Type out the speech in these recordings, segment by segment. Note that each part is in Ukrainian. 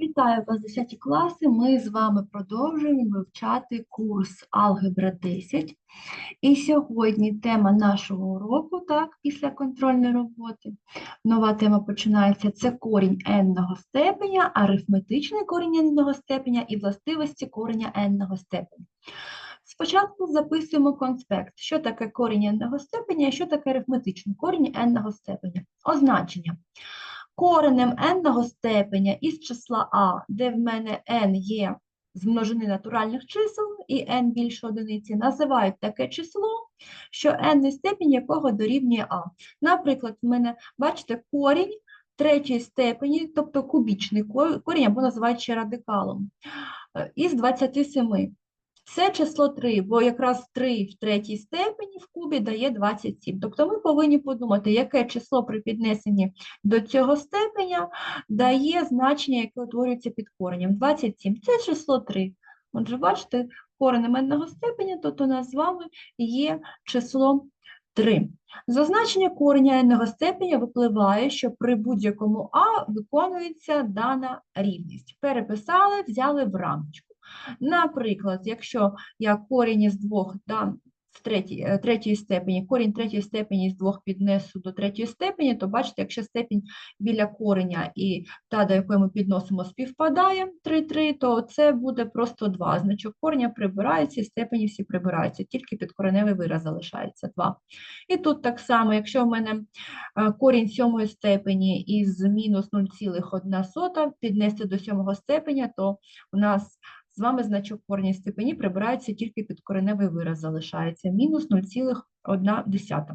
Вітаю вас, 10 класи. Ми з вами продовжуємо вивчати курс Алгебра 10. І сьогодні тема нашого уроку, так, після контрольної роботи. Нова тема починається: це корінь n-ного степеня, арифметичний корінь n-ного степеня і властивості кореня n-ного степеня. Спочатку записуємо конспект, що таке корінь n-ного степеня і що таке арифметичний корінь n-ного степеня. Означення. Коренем n-ного степеня із числа а, де в мене n є з множини натуральних чисел і n більше одиниці, називають таке число, що n степінь якого дорівнює а. Наприклад, в мене, бачите, корінь третьої степені, тобто кубічний корінь, або називають ще радикалом, е, із 27. Це число 3, бо якраз 3 в третій степені в кубі дає 27. Тобто ми повинні подумати, яке число при піднесенні до цього степеня дає значення, яке утворюється під коренем. 27 – це число 3. Отже, бачите, коренем n-ного степеня, тобто у нас з вами є число 3. За значення кореня n-ного степеня випливає, що при будь-якому а виконується дана рівність. Переписали, взяли в рамочку. Наприклад, якщо я корінь із двох дам в третій, е, третій степені, корінь третьої степені з двох піднесу до третьої степені, то бачите, якщо степінь біля кореня і та, до якої ми підносимо, співпадає 3-3, то це буде просто 2. Значок кореня прибирається, степені всі прибираються, тільки підкореневий вираз залишається 2. І тут так само, якщо в мене е, корінь сьомої степені із мінус 0,1 піднести до сьомого степеня, то у нас з вами значок корення степені прибирається, тільки підкореневий вираз залишається. Мінус 0,1.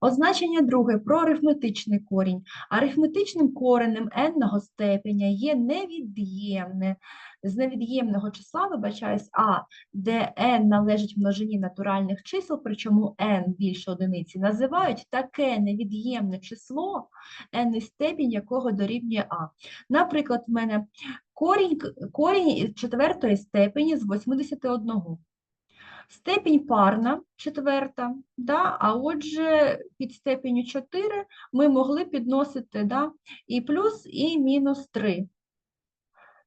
Означення друге про арифметичний корінь. Арифметичним коренем n-ного степеня є невід'ємне, з невід'ємного числа, вибачаюсь, а, де n належить множині натуральних чисел, причому n більше одиниці, називають таке невід'ємне число, n степінь якого дорівнює а. Наприклад, в мене корінь, корінь четвертої степені з 81. Степінь парна, четверта, да? а отже, під степеню 4 ми могли підносити да? і плюс, і мінус 3.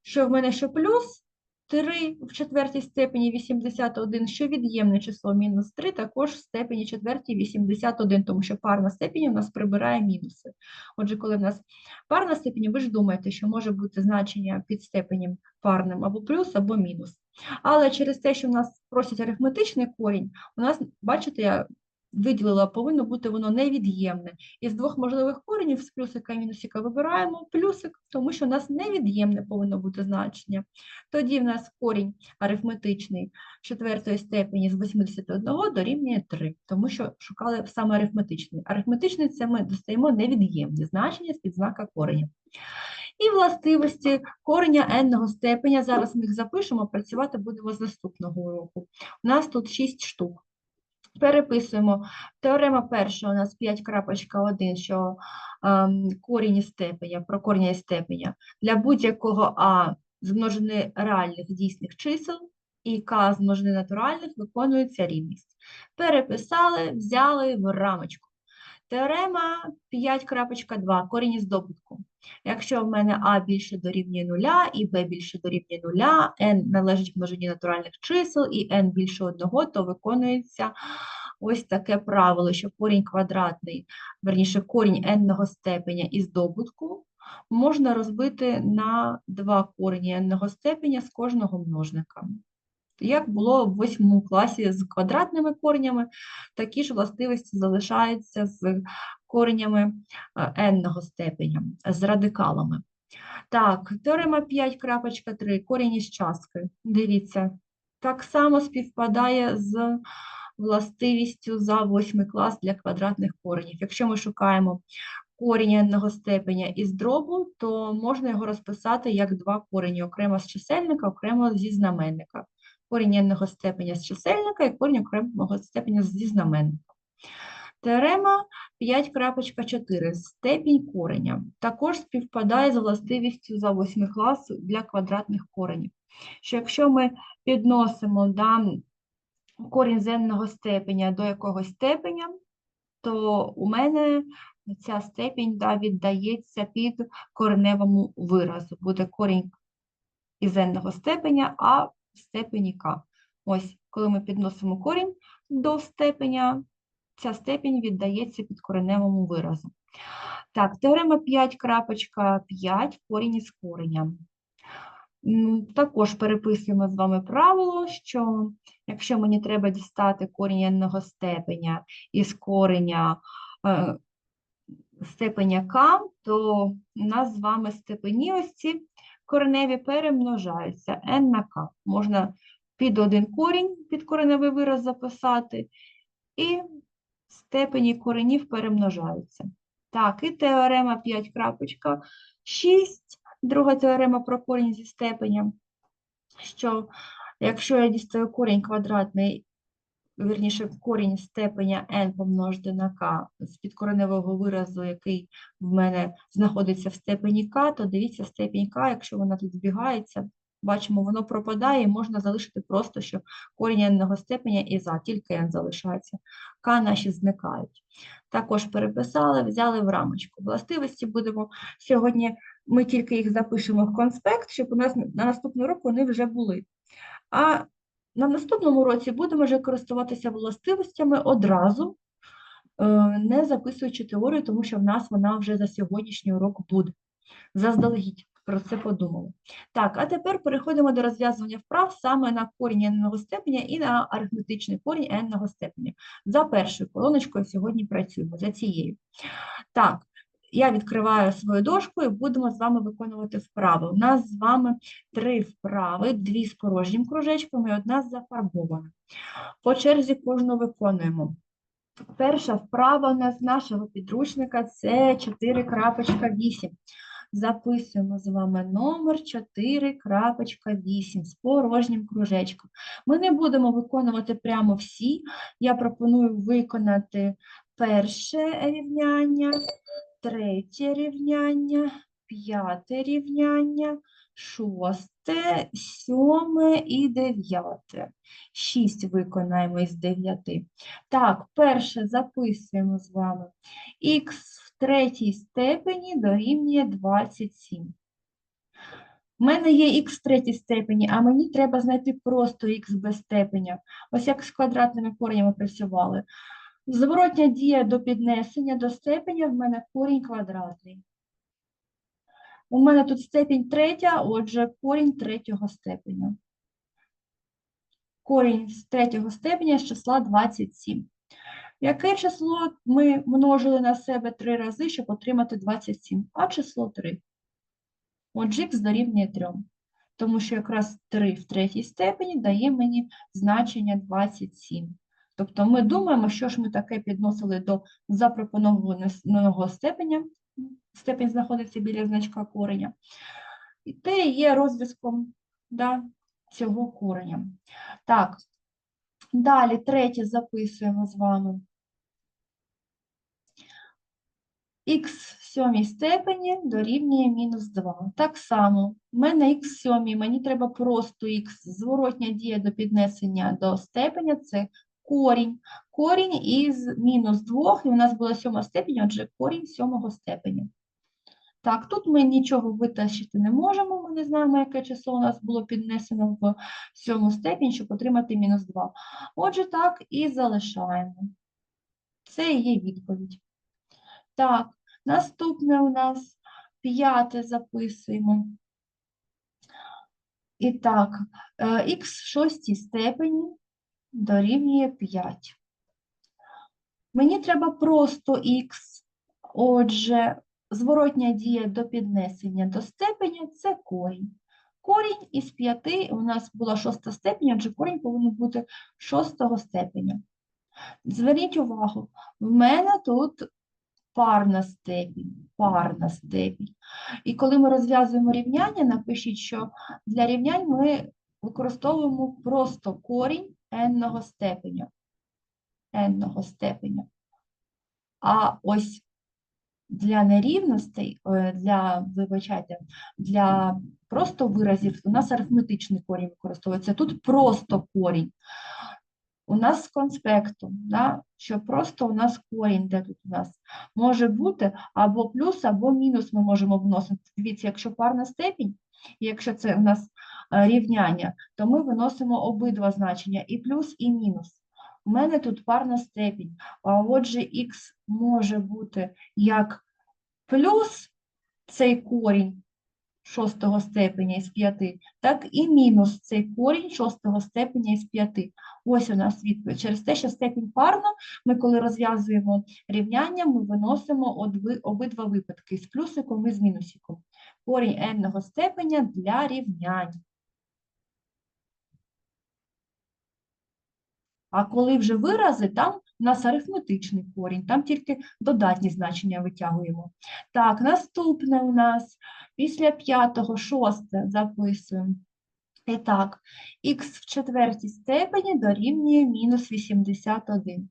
Що в мене що плюс 3 в четвертій степені 81, що від'ємне число мінус 3, також в степені четвертій 81, тому що парна степінь у нас прибирає мінуси. Отже, коли в нас парна степінь, ви ж думаєте, що може бути значення під степенем парним або плюс, або мінус. Але через те, що в нас просять арифметичний корінь, у нас, бачите, я виділила, повинно бути воно невід'ємне. Із двох можливих коренів з плюсика і мінусика вибираємо плюсик, тому що у нас невід'ємне повинно бути значення. Тоді в нас корінь арифметичний четвертої степені з 81 дорівнює 3, тому що шукали саме арифметичний. Арифметичний – це ми достаємо невід'ємні значення з-під знака кореня. І властивості кореня n-ного степеня, зараз ми їх запишемо, працювати будемо з наступного уроку. У нас тут 6 штук. Переписуємо. Теорема перша у нас 5.1, що ем, корінь із степеня, про коріння степеня. Для будь-якого а з множини реальних дійсних чисел і к з множини натуральних виконується рівність. Переписали, взяли в рамочку. Теорема 5.2, корінь із добутку. Якщо в мене а більше дорівнює нуля, і b більше дорівнює нуля, n належить множині натуральних чисел, і n більше одного, то виконується ось таке правило, що корінь квадратний, верніше корінь n-ного степеня із добутку можна розбити на два корені n-ного степеня з кожного множника. Як було в восьмому класі з квадратними коренями, такі ж властивості залишаються з коренями n-ного степеня, з радикалами. Так, теорема 5.3, корінь із частки. Дивіться, так само співпадає з властивістю за восьмий клас для квадратних коренів. Якщо ми шукаємо корінь n-ного степеня із дробу, то можна його розписати як два корені, окремо з чисельника, окремо зі знаменника. Корінь n-ного степеня з чисельника і корінь окремого степеня зі знаменника. Теорема 5.4. Степінь кореня. Також співпадає з властивістю за 8 клас для квадратних коренів. Що якщо ми підносимо да, корінь з n-ного степеня до якогось степеня, то у мене ця степінь да, віддається під кореневому виразу. Буде корінь із n-го степеня, а в степені k. Ось, коли ми підносимо корінь до степеня, ця степінь віддається під кореневому виразу. Так, теорема 5.5, корінь із коренем. Також переписуємо з вами правило, що якщо мені треба дістати корінь n-го степеня із кореня е, степеня k, то у нас з вами степені ось ці кореневі перемножаються n на k. Можна під один корінь, під кореневий вираз записати, і степені коренів перемножаються. Так, і теорема 5.6, друга теорема про корінь зі степенем, що якщо я дістаю корінь квадратний, вірніше, корінь степеня n помножити на k з підкореневого виразу, який в мене знаходиться в степені k, то дивіться степінь k, якщо вона тут збігається, бачимо, воно пропадає, і можна залишити просто, що корінь n степеня і за, тільки n залишається. К наші зникають. Також переписали, взяли в рамочку. Властивості будемо сьогодні, ми тільки їх запишемо в конспект, щоб у нас на наступний рок вони вже були. А на наступному році будемо вже користуватися властивостями одразу, е, не записуючи теорію, тому що в нас вона вже за сьогоднішній урок буде. Заздалегідь про це подумали. Так, а тепер переходимо до розв'язування вправ саме на корінь n степеня і на арифметичний корінь n степеня. За першою колоночкою сьогодні працюємо, за цією. Так, я відкриваю свою дошку і будемо з вами виконувати вправи. У нас з вами три вправи, дві з порожнім кружечком і одна з зафарбованим. По черзі кожну виконуємо. Перша вправа у нас з нашого підручника це 4.8. Записуємо з вами номер 4.8 з порожнім кружечком. Ми не будемо виконувати прямо всі. Я пропоную виконати перше рівняння, третє рівняння, п'яте рівняння, шосте, сьоме і дев'яте. Шість виконаємо із дев'яти. Так, перше записуємо з вами. Х третій степені дорівнює 27. У мене є х в третій степені, а мені треба знайти просто х без степеня. Ось як з квадратними коренями працювали. Зворотня дія до піднесення до степеня в мене корінь квадратний. У мене тут степінь третя, отже, корінь третього степеня. Корінь з третього степеня з числа 27. Яке число ми множили на себе три рази, щоб отримати 27? А число 3. Отже, х дорівнює 3. Тому що якраз 3 в третій степені дає мені значення 27. Тобто ми думаємо, що ж ми таке підносили до запропонованого степеня. Степень знаходиться біля значка кореня. І те є розв'язком да, цього кореня. Так, далі третє записуємо з вами. Х в сьомій степені дорівнює мінус 2. Так само, в мене х в сьомій, мені треба просто х. Зворотня дія до піднесення до степеня – це корінь. Корінь із мінус 2, і у нас була сьома степень, отже, корінь сьомого степеня. Так, тут ми нічого витащити не можемо, ми не знаємо, яке число у нас було піднесено в сьому степінь, щоб отримати мінус 2. Отже, так і залишаємо. Це і є відповідь. Так, наступне у нас п'яте записуємо. І так, х в шостій степені дорівнює 5. Мені треба просто х, отже, зворотня дія до піднесення до степеня – це корінь. Корінь із 5 у нас була шоста степень, отже, корінь повинен бути шостого степеня. Зверніть увагу, в мене тут парна степінь, парна степінь. І коли ми розв'язуємо рівняння, напишіть, що для рівнянь ми використовуємо просто корінь n степеня. n степеня. А ось для нерівностей, е, для, вибачайте, для просто виразів у нас арифметичний корінь використовується. Тут просто корінь. У нас з конспекту, да, що просто у нас корінь, де тут у нас може бути або плюс, або мінус ми можемо вносити. Дивіться, якщо парна степінь, і якщо це у нас е, рівняння, то ми виносимо обидва значення, і плюс, і мінус. У мене тут парна степінь, а отже, х може бути як плюс цей корінь шостого степеня із 5, так і мінус цей корінь шостого степеня із 5. Ось у нас відповідь. Через те, що степінь парна, ми коли розв'язуємо рівняння, ми виносимо обидва випадки з плюсиком і з мінусиком. Корінь n-ного степеня для рівнянь. А коли вже вирази, там у нас арифметичний корінь, там тільки додатні значення витягуємо. Так, наступне у нас після п'ятого, шосте записуємо. І так, х в четвертій степені дорівнює мінус 81.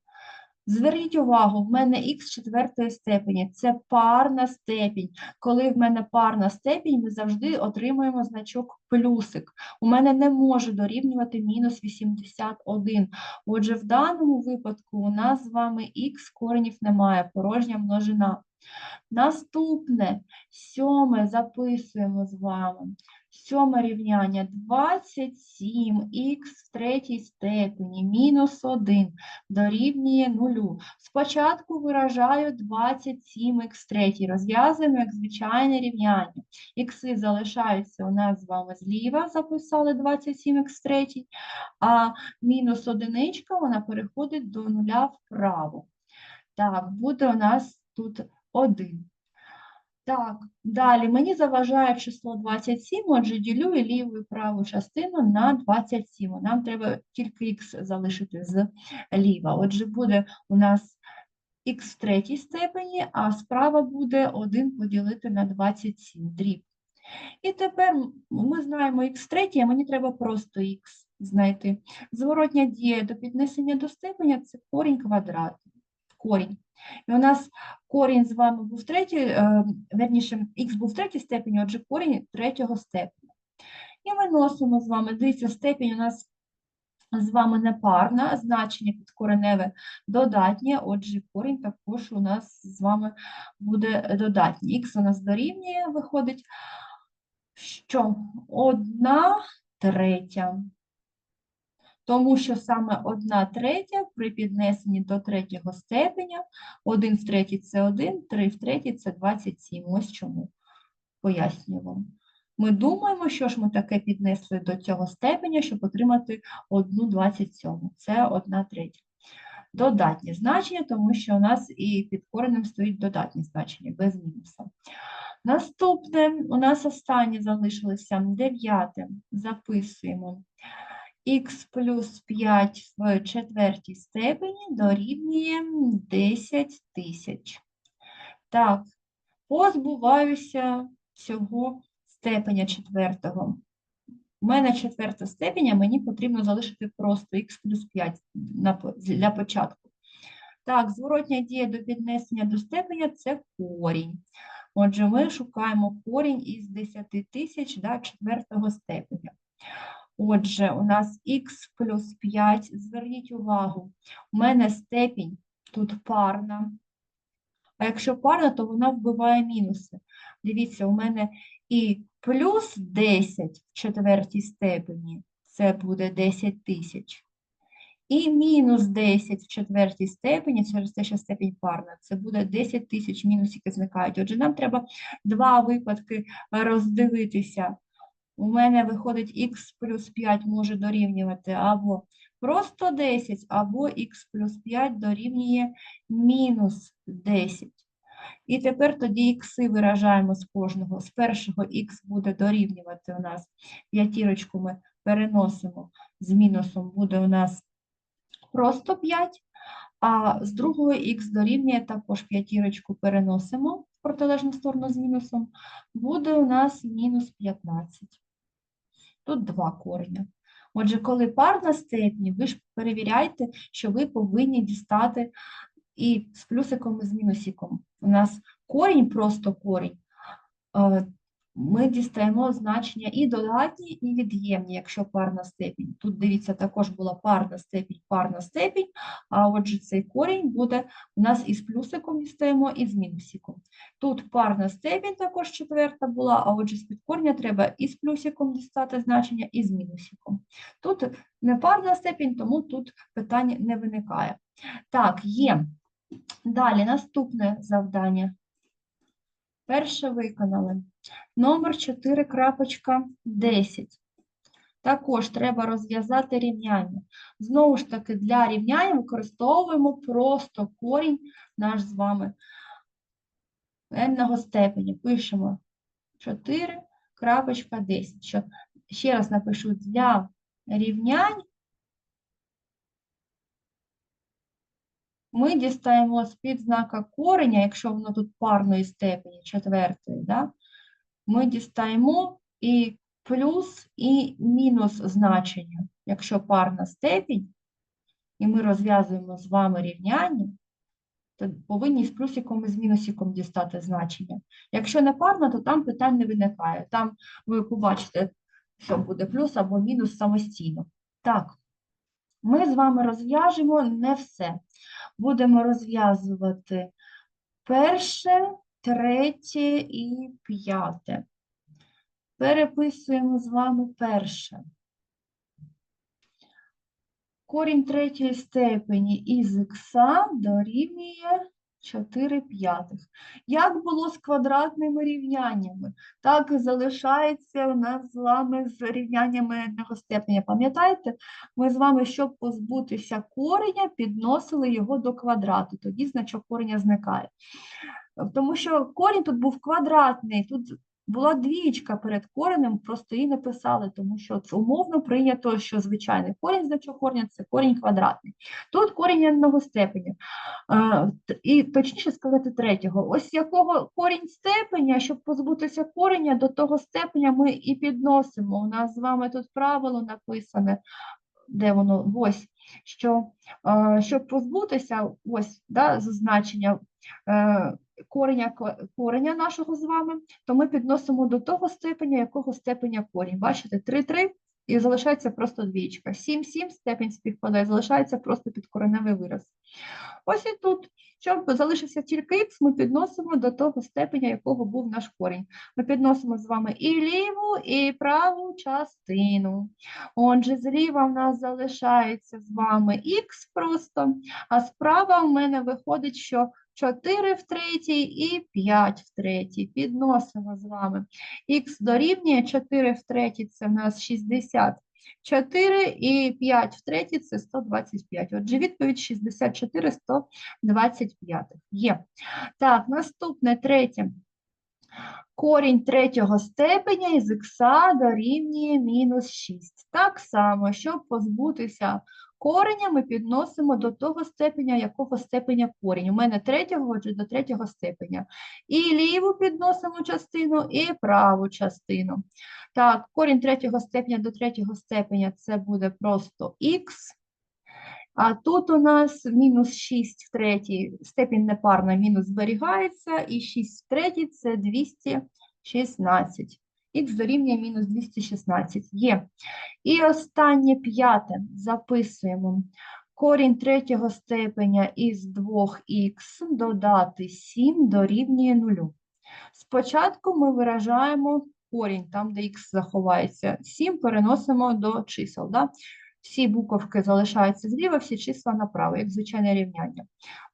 Зверніть увагу, в мене х четвертої степені – це парна степінь. Коли в мене парна степінь, ми завжди отримуємо значок плюсик. У мене не може дорівнювати мінус 81. Отже, в даному випадку у нас з вами х коренів немає, порожня множина. Наступне, сьоме записуємо з вами. Сьоме рівняння 27х в третій степені мінус 1 дорівнює 0. Спочатку виражаю 27х в третій, розв'язуємо як звичайне рівняння. Ікси залишаються у нас з вами зліва, записали 27х в третій, а мінус одиничка, вона переходить до нуля вправо. Так, буде у нас тут 1. Так, далі мені заважає число 27, отже, ділю і ліву і праву частину на 27. Нам треба тільки х залишити зліва. Отже, буде у нас х в третій степені, а справа буде 1 поділити на 27, дріб. І тепер ми знаємо х в третій, а мені треба просто х знайти. Зворотня дія до піднесення до степеня – це корінь квадратний. Корінь. І у нас корінь з вами був третій, е, верніше, х був в третій степені, отже, корінь третього степеня. І виносимо з вами, дивіться, степінь у нас з вами не парна, а значення підкореневе додатнє, отже, корінь також у нас з вами буде додатній. Х у нас дорівнює, виходить, що одна третя. Тому що саме одна третя при піднесенні до третього степеня, 1 в третій – це 1, 3 в третій – це 27. Ось чому. Пояснюю вам. Ми думаємо, що ж ми таке піднесли до цього степеня, щоб отримати 1 27. Це 1 третя. Додатні значення, тому що у нас і під коренем стоїть додатні значення, без мінуса. Наступне, у нас останнє залишилося дев'яте. Записуємо х плюс 5 в четвертій степені дорівнює 10 тисяч. Так, позбуваюся цього степеня четвертого. У мене четверта степень, а мені потрібно залишити просто х плюс 5 для початку. Так, зворотня дія до піднесення до степеня – це корінь. Отже, ми шукаємо корінь із 10 тисяч до четвертого степеня. Отже, у нас х плюс 5, зверніть увагу, у мене степінь тут парна, а якщо парна, то вона вбиває мінуси. Дивіться, у мене і плюс 10 в четвертій степені, це буде 10 тисяч. І мінус 10 в четвертій степені, через те, що степінь парна, це буде 10 тисяч мінусики зникають. Отже, нам треба два випадки роздивитися. У мене виходить х плюс 5 може дорівнювати або просто 10, або х плюс 5 дорівнює мінус 10. І тепер тоді ікси виражаємо з кожного. З першого х буде дорівнювати у нас п'ятірочку ми переносимо з мінусом, буде у нас просто 5, а з другого х дорівнює також п'ятірочку переносимо в протилежну сторону з мінусом, буде у нас мінус 15. Тут два кореня. Отже, коли парна степні, ви ж перевіряйте, що ви повинні дістати і з плюсиком, і з мінусиком. У нас корінь, просто корінь, е, ми дістаємо значення і додатні, і від'ємні, якщо парна степінь. Тут, дивіться, також була парна степінь, парна степінь, а отже цей корінь буде у нас із плюсиком дістаємо, і з мінусиком. Тут парна степінь також четверта була, а отже з підкорення треба і з плюсиком дістати значення, і з мінусиком. Тут не парна степінь, тому тут питань не виникає. Так, є. Далі наступне завдання. Перше виконали. Номер 4.10. Також треба розв'язати рівняння. Знову ж таки, для рівняння використовуємо просто корінь наш з вами n-ного степені. Пишемо 4.10. Що, ще раз напишу, для рівнянь ми дістаємо з-під знака кореня, якщо воно тут парної степені, четвертої, да? ми дістаємо і плюс, і мінус значення. Якщо парна степінь, і ми розв'язуємо з вами рівняння, то повинні з плюсиком і з мінусиком дістати значення. Якщо не парна, то там питань не виникає. Там ви побачите, що буде плюс або мінус самостійно. Так, ми з вами розв'яжемо не все. Будемо розв'язувати перше, третє і п'яте. Переписуємо з вами перше. Корінь третьої степені із х дорівнює 4 п'ятих. Як було з квадратними рівняннями, так і залишається у нас з вами з рівняннями одного степеня. Пам'ятаєте, ми з вами, щоб позбутися кореня, підносили його до квадрату, тоді значок кореня зникає. Тому що корінь тут був квадратний, тут була двічка перед коренем, просто її написали, тому що це умовно прийнято, що звичайний корінь значок кореня – це корінь квадратний. Тут корінь одного степеня. І точніше сказати третього. Ось якого корінь степеня, щоб позбутися кореня, до того степеня ми і підносимо. У нас з вами тут правило написане, де воно, ось, що щоб позбутися, ось, да, зазначення е, кореня, кореня нашого з вами, то ми підносимо до того степеня, якого степеня корінь. Бачите, 3-3 і залишається просто двічка. 7-7 степень співпадає, залишається просто підкореневий вираз. Ось і тут, щоб залишився тільки х, ми підносимо до того степеня, якого був наш корінь. Ми підносимо з вами і ліву, і праву частину. Отже, зліва в нас залишається з вами х просто, а справа в мене виходить, що 4 в третій і 5 в третій. Підносимо з вами. Х дорівнює 4 в третій, це в нас 64, і 5 в третій – це 125. Отже, відповідь 64, 125. Є. Так, наступне, третє. Корінь третього степеня із х дорівнює мінус 6. Так само, щоб позбутися кореня, ми підносимо до того степеня, якого степеня корінь. У мене третього, отже, до третього степеня. І ліву підносимо частину, і праву частину. Так, корінь третього степеня до третього степеня це буде просто х. А тут у нас мінус 6 в третій, степінь непарна, мінус зберігається, і 6 в третій – це 216. Х дорівнює мінус 216. Є. І останнє п'яте записуємо. Корінь третього степеня із 2х додати 7 дорівнює 0. Спочатку ми виражаємо корінь, там, де х заховається. 7 переносимо до чисел. Да? Всі буковки залишаються зліва, всі числа направо, як звичайне рівняння.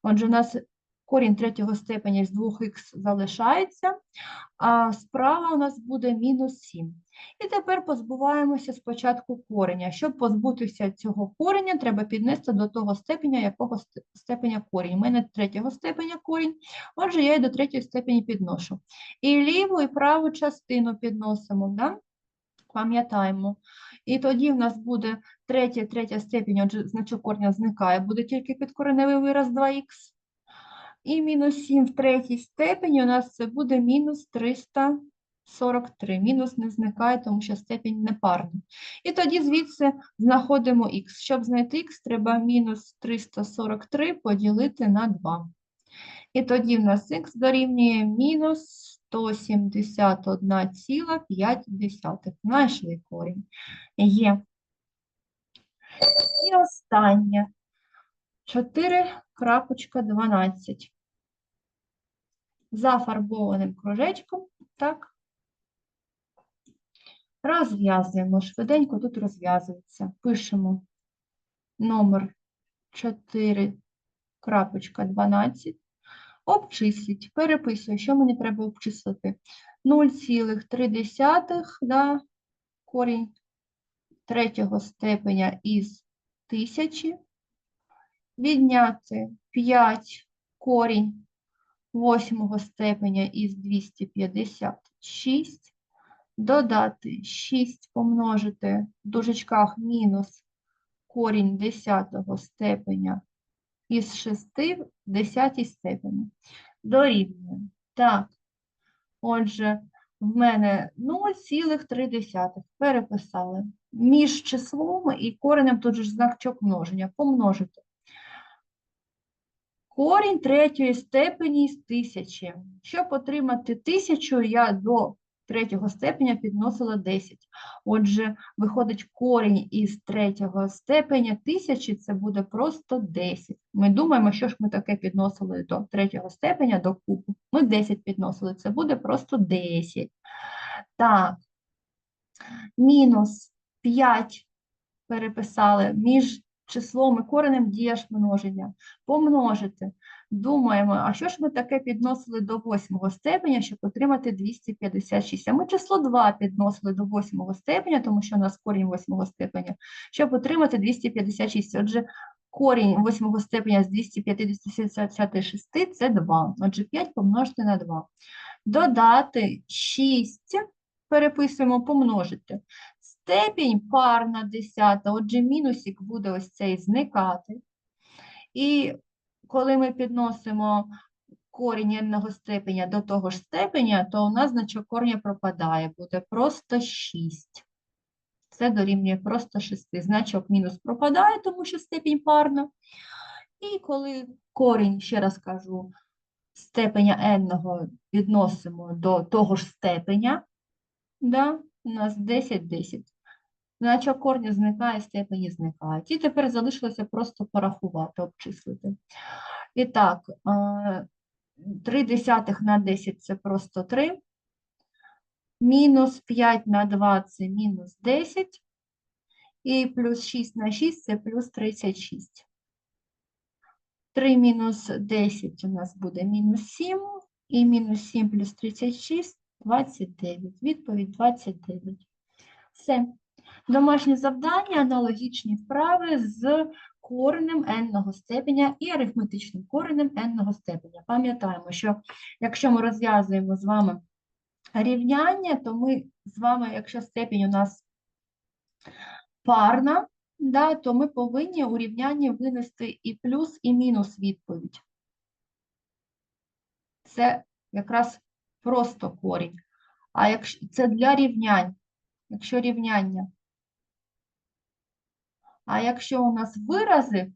Отже, у нас корінь третього степеня з 2х залишається, а справа у нас буде мінус 7. І тепер позбуваємося спочатку кореня. Щоб позбутися цього кореня, треба піднести до того степеня, якого ст- степеня корінь. У мене третього степеня корінь, отже, я і до третьої степені підношу. І ліву, і праву частину підносимо, да? пам'ятаємо. І тоді в нас буде третя, третя степінь, отже, значок корня зникає, буде тільки підкореневий вираз 2х. І мінус 7 в третій степені у нас це буде мінус 343. Мінус не зникає, тому що степінь непарна. І тоді звідси знаходимо х. Щоб знайти х, треба мінус 343 поділити на 2. І тоді в нас х дорівнює мінус 171,5. Знайшли корінь. Є. І останнє. 4.12. Зафарбованим кружечком, так. Розв'язуємо. Швиденько тут розв'язується. Пишемо номер 4.12. Обчисліть. Переписую, що мені треба обчислити. 0,3, да, корінь третього степеня із тисячі. Відняти 5 корінь восьмого степеня із 256. Додати 6 помножити в дужечках мінус корінь 10 степеня із 6 в 10 степені. Дорівнює. Так, отже, в мене 0,3 переписали. Між числом і коренем тут же ж значок множення. Помножити. Корінь третьої степені з тисячі. Щоб отримати тисячу, я до третього степеня підносила 10. Отже, виходить корінь із третього степеня тисячі, це буде просто 10. Ми думаємо, що ж ми таке підносили до третього степеня, до кубу. Ми 10 підносили, це буде просто 10. Так, мінус 5 переписали між числом і коренем дієш множення. Помножити. Думаємо, а що ж ми таке підносили до восьмого степеня, щоб отримати 256? А ми число 2 підносили до восьмого степеня, тому що у нас корінь восьмого степеня, щоб отримати 256. Отже, корінь восьмого степеня з 256 – це 2. Отже, 5 помножити на 2. Додати 6, переписуємо, помножити. Степінь парна десята, отже, мінусик буде ось цей зникати. І коли ми підносимо корінь n-ного степеня до того ж степеня, то у нас значок корня пропадає, буде просто 6. Це дорівнює просто 6. Значок мінус пропадає, тому що степінь парна. І коли корінь, ще раз кажу, степеня n-ного відносимо до того ж степеня, да, у нас 10, 10. Значок корня зникає, степені зникають. І тепер залишилося просто порахувати, обчислити. І так, 3 десятих на 10 – це просто 3. Мінус 5 на 2 – це мінус 10. І плюс 6 на 6 – це плюс 36. 3 мінус 10 у нас буде мінус 7. І мінус 7 плюс 36 – 29. Відповідь 29. Все. Домашні завдання, аналогічні вправи з коренем n-ного степеня і арифметичним коренем n-ного степеня. Пам'ятаємо, що якщо ми розв'язуємо з вами рівняння, то ми з вами, якщо степінь у нас парна, да, то ми повинні у рівнянні винести і плюс, і мінус відповідь. Це якраз просто корінь. А якщо це для рівнянь, якщо рівняння а якщо у нас вирази,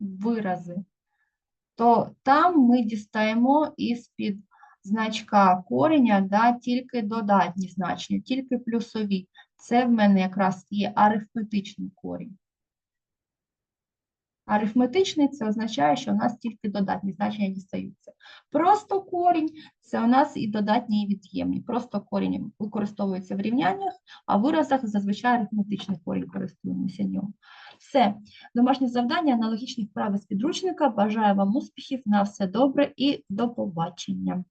вирази, то там ми дістаємо із-під значка кореня да, тільки додатні значення, тільки плюсові. Це в мене якраз є арифметичний корінь. Арифметичний це означає, що у нас тільки додатні значення дістаються. Просто корінь це у нас і додатні, і від'ємні. Просто корінь використовується в рівняннях, а в виразах зазвичай арифметичний корінь користуємося нього. Все, домашнє завдання, аналогічні вправи з підручника. Бажаю вам успіхів, на все добре і до побачення.